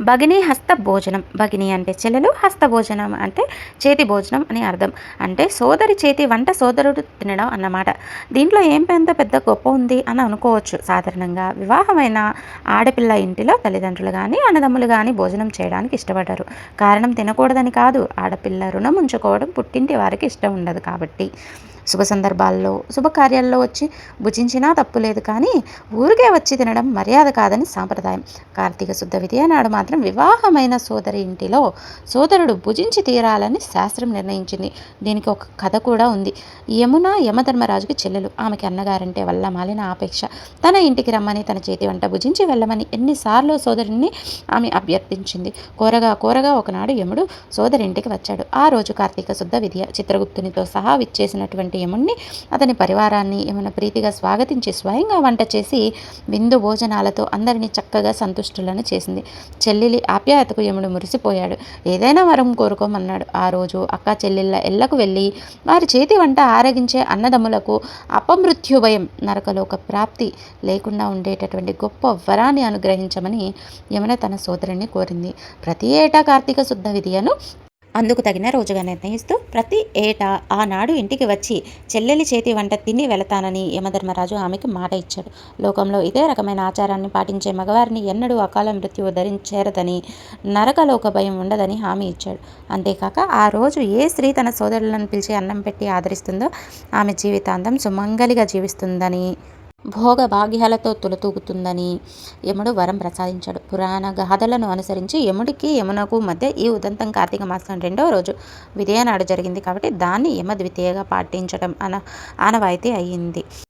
భగిని హస్త భోజనం. భగిని అంటే చెల్లెలు హస్త భోజనం అంటే చేతి భోజనం అని అర్థం. అంటే సోదరి చేతి వంట సోదరుడు తినడం అన్నమాట. దీంట్లో ఏం పెద్ద పెద్ద గొప్ప ఉంది అని అనుకోవచ్చు. సాధారణంగా వివాహమైన ఆడపిల్ల ఇంటిలో తల్లిదండ్రులు కానీ అన్నదమ్ములు కానీ భోజనం చేయడానికి ఇష్టపడరు. కారణం తినకూడదని కాదు. ఆడపిల్ల రుణం ఉంచుకోవడం పుట్టింటి వారికి ఇష్టం ఉండదు కాబట్టి. శుభ సందర్భాల్లో శుభకార్యాల్లో వచ్చి భుజించినా తప్పు లేదు కానీ ఊరికే వచ్చి తినడం మర్యాద కాదని సాంప్రదాయం. కార్తీక శుద్ధ విద్య నాడు మాత్రం వివాహమైన సోదరి ఇంటిలో సోదరుడు భుజించి తీరాలని శాస్త్రం నిర్ణయించింది. దీనికి ఒక కథ కూడా ఉంది. యమున యమధర్మరాజుకి చెల్లెలు. ఆమెకి అన్నగారంటే వల్ల మాలిన ఆపేక్ష. తన ఇంటికి రమ్మని తన చేతి వంట భుజించి వెళ్ళమని ఎన్నిసార్లు సోదరుడిని ఆమె అభ్యర్థించింది. కోరగా కోరగా ఒకనాడు యముడు సోదరి ఇంటికి వచ్చాడు. ఆ రోజు కార్తీక శుద్ధ విద్య చిత్రగుప్తునితో సహా విచ్చేసినటువంటి యముణ్ణి అతని పరివారాన్ని యమున ప్రీతిగా స్వాగతించి స్వయంగా వంట చేసి విందు భోజనాలతో అందరినీ చక్కగా సంతుష్టులను చేసింది. చెల్లెలి ఆప్యాయతకు యముడు మురిసిపోయాడు. ఏదైనా వరం కోరుకోమన్నాడు. ఆ రోజు అక్క చెల్లెళ్ళ ఎల్లకు వెళ్ళి వారి చేతి వంట ఆరగించే అన్నదమ్ములకు అపమృత్యుభయం నరకలోక ప్రాప్తి లేకుండా ఉండేటటువంటి గొప్ప వరాన్ని అనుగ్రహించమని యమున తన సోదరుణ్ణి కోరింది. ప్రతి ఏటా కార్తీక శుద్ధ విధియను అందుకు తగిన రోజుగా నిర్ణయిస్తూ ప్రతి ఏటా ఆనాడు ఇంటికి వచ్చి చెల్లెలి చేతి వంట తిని వెళతానని యమధర్మరాజు ఆమెకు మాట ఇచ్చాడు. లోకంలో ఇదే రకమైన ఆచారాన్ని పాటించే మగవారిని ఎన్నడూ అకాల మృత్యువు ధరించేరదని నరకలోక భయం ఉండదని హామీ ఇచ్చాడు. అంతేకాక ఆ రోజు ఏ స్త్రీ తన సోదరులను పిలిచి అన్నం పెట్టి ఆదరిస్తుందో ఆమె జీవితాంతం సుమంగలిగా జీవిస్తుందని భోగ భాగ్యాలతో తులతూగుతుందని యముడు వరం ప్రసాదించాడు. పురాణ గాథలను అనుసరించి యముడికి యమునకు మధ్య ఈ ఉదంతం కార్తీక మాసం రెండవ రోజు విజయనాడు జరిగింది కాబట్టి దాన్ని యమ ద్వితీయగా పాటించడం అన ఆనవాయితీ అయ్యింది